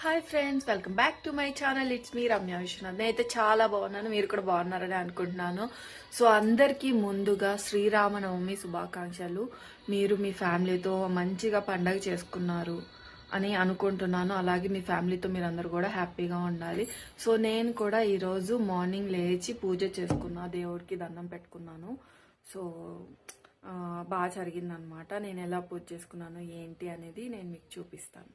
Hi friends welcome back to my channel it's me Ramya Viswanath నేనైతే చాలా బాగున్నాను. మీరు కూడా బాగున్నారని అనుకుంటున్నాను. సో అందరికీ ముందుగా శ్రీరామనవమి శుభాకాంక్షలు. మీరు మీ ఫ్యామిలీతో మంచిగా పండగ చేసుకున్నారు అని అనుకుంటున్నాను. అలాగే మీ ఫ్యామిలీతో మీరు కూడా హ్యాపీగా ఉండాలి. సో నేను కూడా ఈరోజు మార్నింగ్ లేచి పూజ చేసుకున్నా. దేవుడికి దండం పెట్టుకున్నాను. సో బాగా జరిగిందనమాట నేను ఎలా పూజ చేసుకున్నాను ఏంటి అనేది నేను మీకు చూపిస్తాను.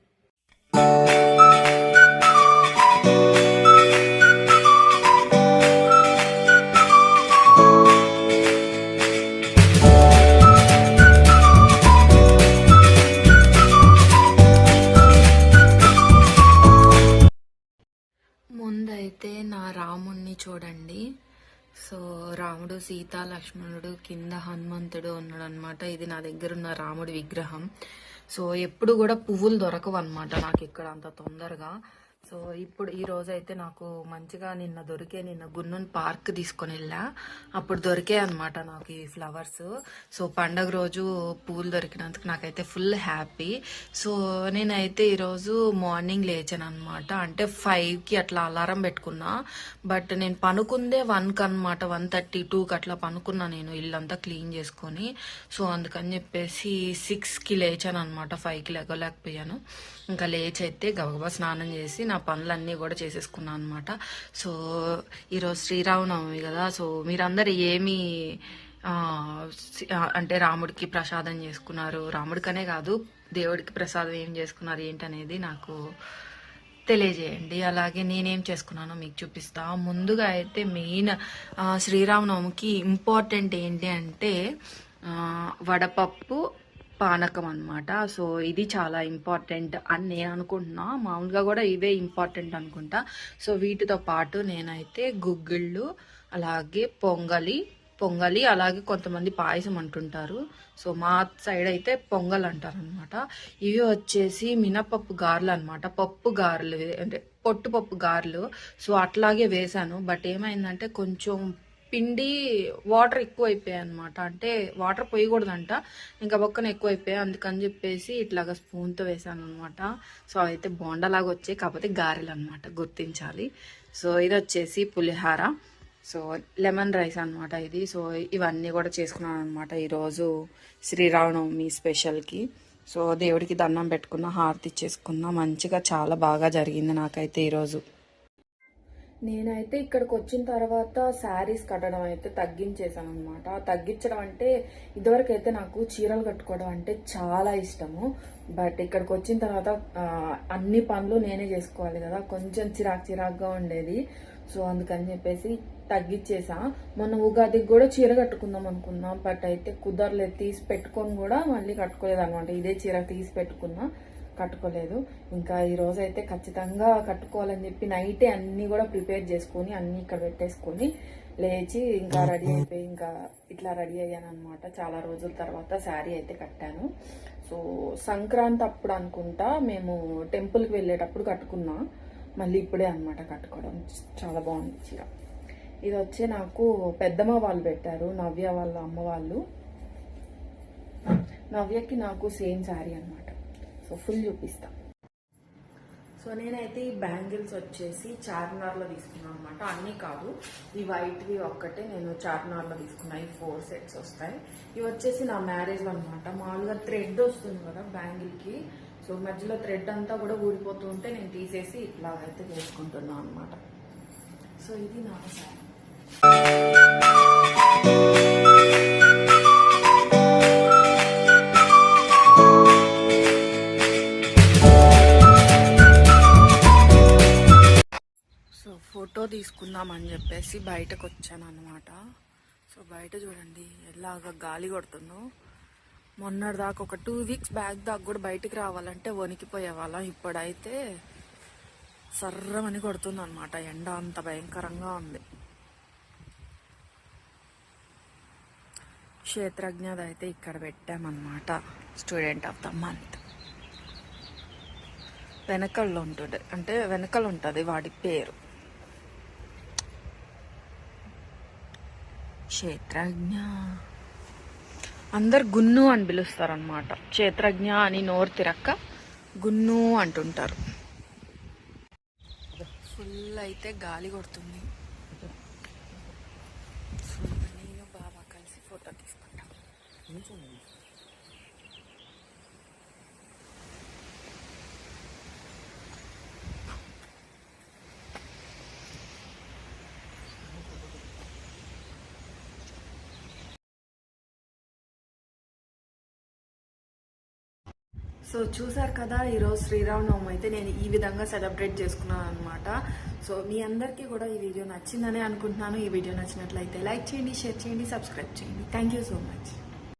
నా రాముణ్ణి చూడండి. సో రాముడు సీత లక్ష్మణుడు కింద హనుమంతుడు ఉన్నాడు అనమాట ఇది నా దగ్గర ఉన్న రాముడి విగ్రహం. సో ఎప్పుడు కూడా పువ్వులు దొరకవు అనమాట నాకు ఇక్కడ అంత తొందరగా. సో ఇప్పుడు ఈ రోజు అయితే నాకు మంచిగా నిన్న దొరికే నిన్న గున్నూన్ పార్క్ తీసుకొని వెళ్ళా. అప్పుడు దొరికే అనమాట నాకు ఈ ఫ్లవర్స్. సో పండగ రోజు పూలు దొరికినందుకు నాకైతే ఫుల్ హ్యాపీ. సో నేనైతే ఈరోజు మార్నింగ్ లేచాను అనమాట అంటే ఫైవ్కి అట్లా అలారం పెట్టుకున్నా. బట్ నేను పనుకుందే వన్కి అనమాట వన్ థర్టీ టూకి అట్లా పనుకున్నా నేను ఇల్లంతా క్లీన్ చేసుకొని. సో అందుకని చెప్పేసి సిక్స్కి లేచాను అనమాట ఫైవ్కి లేగలేకపోయాను. ఇంకా లేచి అయితే గబగబా స్నానం చేసి నా పనులన్నీ కూడా చేసేసుకున్నాను అనమాట సో ఈరోజు శ్రీరామనవమి కదా సో మీరందరు ఏమి అంటే రాముడికి ప్రసాదం చేసుకున్నారు? రాముడికనే కాదు దేవుడికి ప్రసాదం ఏం చేసుకున్నారు ఏంటనేది నాకు తెలియజేయండి. అలాగే నేనేం చేసుకున్నానో మీకు చూపిస్తా. ముందుగా అయితే మెయిన్ శ్రీరామనవమికి ఇంపార్టెంట్ ఏంటి అంటే వడపప్పు పానకం అనమాట సో ఇది చాలా ఇంపార్టెంట్ అని నేను అనుకుంటున్నా. మామూలుగా కూడా ఇవే ఇంపార్టెంట్ అనుకుంటా. సో వీటితో పాటు నేనైతే గుగ్గిళ్ళు అలాగే పొంగలి పొంగలి అలాగే కొంతమంది పాయసం అంటుంటారు. సో మా సైడ్ అయితే పొంగల్ అంటారు అనమాట ఇవి వచ్చేసి మినపప్పు గారెలు అనమాట పప్పు గారెలు అంటే పొట్టుపప్పు గారెలు. సో అట్లాగే వేశాను. బట్ ఏమైందంటే కొంచెం పిండి వాటర్ ఎక్కువ అయిపోయాయి అనమాట అంటే వాటర్ పోయకూడదంట. ఇంకా పక్కన ఎక్కువ అయిపోయాయి అందుకని చెప్పేసి ఇట్లాగా స్పూన్తో వేసాను అనమాట సో అయితే బోండలాగా వచ్చాయి. కాకపోతే గారెలు అనమాట గుర్తించాలి. సో ఇది వచ్చేసి పులిహార. సో లెమన్ రైస్ అన్నమాట ఇది. సో ఇవన్నీ కూడా చేసుకున్నాను అనమాట ఈరోజు శ్రీరామనవమి స్పెషల్కి. సో దేవుడికి దండం పెట్టుకున్న హారతి ఇచ్చేసుకున్నా. మంచిగా చాలా బాగా జరిగింది నాకైతే ఈరోజు. నేనైతే ఇక్కడికి వచ్చిన తర్వాత శారీస్ కట్టడం అయితే తగ్గించేసాను అనమాట తగ్గించడం అంటే ఇదివరకు అయితే నాకు చీరలు కట్టుకోవడం అంటే చాలా ఇష్టము. బట్ ఇక్కడికి వచ్చిన తర్వాత అన్ని పనులు నేనే చేసుకోవాలి కదా. కొంచెం చిరాకు చిరాకుగా ఉండేది. సో అందుకని చెప్పేసి తగ్గించేసా మొన్న ఉగాదికి కూడా చీర కట్టుకుందాం అనుకున్నాం. బట్ అయితే కుదరలేదు. తీసి పెట్టుకొని కూడా మళ్ళీ కట్టుకోలేదు అనమాట ఇదే చీర తీసి పెట్టుకున్నా. కట్టుకోలేదు. ఇంకా ఈ రోజు అయితే ఖచ్చితంగా కట్టుకోవాలని చెప్పి నైటే అన్ని కూడా ప్రిపేర్ చేసుకొని అన్ని ఇక్కడ పెట్టేసుకొని లేచి ఇంకా రెడీ అయిపోయి ఇంకా ఇట్లా రెడీ అయ్యాను అనమాట చాలా రోజుల తర్వాత శారీ అయితే కట్టాను. సో సంక్రాంతి అప్పుడు అనుకుంటా మేము టెంపుల్కి వెళ్ళేటప్పుడు కట్టుకున్నా. మళ్ళీ ఇప్పుడే అన్నమాట కట్టుకోవడం. చాలా బాగుంది చీర. ఇది వచ్చి నాకు పెద్దమ్మ వాళ్ళు పెట్టారు నవ్య వాళ్ళ అమ్మ వాళ్ళు. నవ్యకి నాకు సేమ్ శారీ అన్నమాట. సో ఫుల్ చూపిస్తా. సో నేనైతే ఈ బ్యాంగిల్స్ వచ్చేసి చార్మినార్లో తీసుకున్నాను అనమాట అన్నీ కాదు ఈ వైట్వి ఒక్కటే నేను చార్మినార్లో తీసుకున్నా. ఈ ఫోర్ సెట్స్ వస్తాయి. ఇవి వచ్చేసి నా మ్యారేజ్లో అనమాట మామూలుగా థ్రెడ్ వస్తుంది కదా బ్యాంగిల్కి. సో మధ్యలో థ్రెడ్ అంతా కూడా ఊడిపోతూ ఉంటే నేను తీసేసి ఇట్లాగైతే వేసుకుంటున్నాను అనమాట సో ఇది నా శారీ తీసుకుందామని చెప్పేసి బయటకు వచ్చాను అనమాట సో బయట చూడండి ఎలాగ గాలి కొడుతుందో. మొన్నటి దాకా ఒక టూ వీక్స్ బ్యాక్ దాకా కూడా బయటికి రావాలంటే వణికిపోయే వాళ్ళం ఇప్పుడైతే సర్రమని కొడుతుంది అనమాట ఎండ అంత భయంకరంగా ఉంది. క్షేత్రజ్ఞది అయితే ఇక్కడ పెట్టామన్నమాట. Student of the month. వెనకల్లో ఉంటుంది అంటే వెనకలు ఉంటుంది వాడి పేరు. క్షేత్రజ్ఞ. అందరు గున్ను అని పిలుస్తారు అనమాట క్షేత్రజ్ఞ అని నోరు తిరక్క గున్ను అంటుంటారు. ఫుల్ అయితే గాలి కొడుతుంది. నేను బాబా కలిసి ఫోటో తీసుకుంటాం. సో చూసారు కదా ఈరోజు శ్రీరామనవమి అయితే నేను ఈ విధంగా సెలబ్రేట్ చేసుకున్నాను అనమాట సో మీ అందరికీ కూడా ఈ వీడియో నచ్చిందని అనుకుంటున్నాను. ఈ వీడియో నచ్చినట్లయితే లైక్ చేయండి షేర్ చేయండి సబ్స్క్రైబ్ చేయండి. Thank you so much